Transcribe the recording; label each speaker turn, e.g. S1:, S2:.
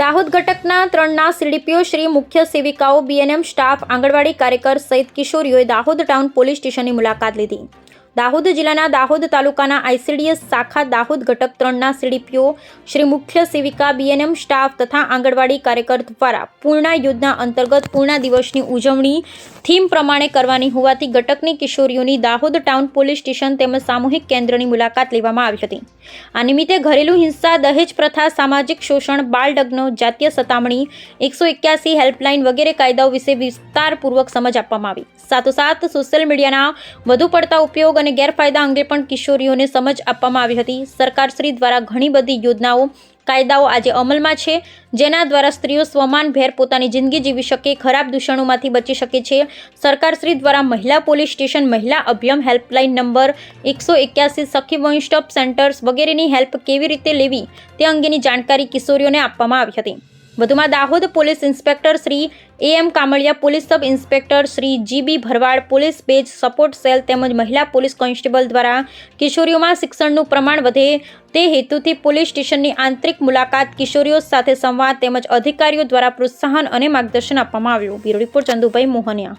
S1: દાહોદ ઘટકના ત્રણના સીડીપીઓ શ્રી મુખ્ય સેવિકાઓ બીએનએમ સ્ટાફ, આંગણવાડી કાર્યકર સહિત કિશોરીઓએ દાહોદ ટાઉન પોલીસ સ્ટેશનની મુલાકાત લીધી. દાહોદ જિલ્લાના દાહોદ તાલુકાના આઈસીડીએસ શાખા દાહોદ ઘટક ત્રણના સીડીપીઓ, શ્રી મુખ્ય સેવિકા બીએનએમ સ્ટાફ તથા આંગણવાડી કાર્યકર દ્વારા પૂર્ણા યોજના અંતર્ગત પૂર્ણા દિવસની ઉજવણી થીમ પ્રમાણે કરવાની હોવાથી ઘટકની કિશોરીઓની દાહોદ ટાઉન પોલીસ સ્ટેશન તેમજ સામૂહિક કેન્દ્રની મુલાકાત લેવામાં આવી હતી. આ નિમિત્તે ઘરેલુ હિંસા, દહેજ પ્રથા, સામાજિક શોષણ બાળડગ્નો જાતીય સતામણી, એકસો એક્યાસી હેલ્પલાઇન વગેરે કાયદાઓ વિશે વિસ્તારપૂર્વક સમજ આપવામાં આવી. સાથોસાથ સોશિયલ મીડિયાના વધુ પડતા ઉપયોગ અને ગેરફાયદા અંગે પણ કિશોરીઓને સમજ આપવામાં આવી હતી. સરકારશ્રી દ્વારા ઘણી બધી યોજનાઓ, કાયદાઓ આજે અમલમાં છે, જેના દ્વારા સ્ત્રીઓ સ્વમાનભેર પોતાની જિંદગી જીવી શકે, ખરાબ દૂષણોમાંથી બચી શકે છે. સરકારશ્રી દ્વારા મહિલા પોલીસ સ્ટેશન મહિલા અભિયમ હેલ્પલાઇન નંબર એકસો એક્યાસી સખી વન સ્ટોપ સેન્ટર્સ વગેરેની હેલ્પ કેવી રીતે લેવી તે અંગેની જાણકારી કિશોરીઓને આપવામાં આવી હતી. વધુમાં Dahod police inspector Shri A M Kamaliya, police sub inspector Shri GB Bharwad, police base support cell તેમજ મહિલા પોલીસ કોન્સ્ટેબલ દ્વારા કિશોરીઓમાં શિક્ષણનું પ્રમાણ વધે તે હેતુથી પોલીસ સ્ટેશનની આંતરિક મુલાકાત કિશોરીઓ સાથે સંવાદ તેમજ અધિકારીઓ દ્વારા પ્રોત્સાહન અને માર્ગદર્શન આપવામાં આવ્યું. Bureau report Chandubhai Mohaniya.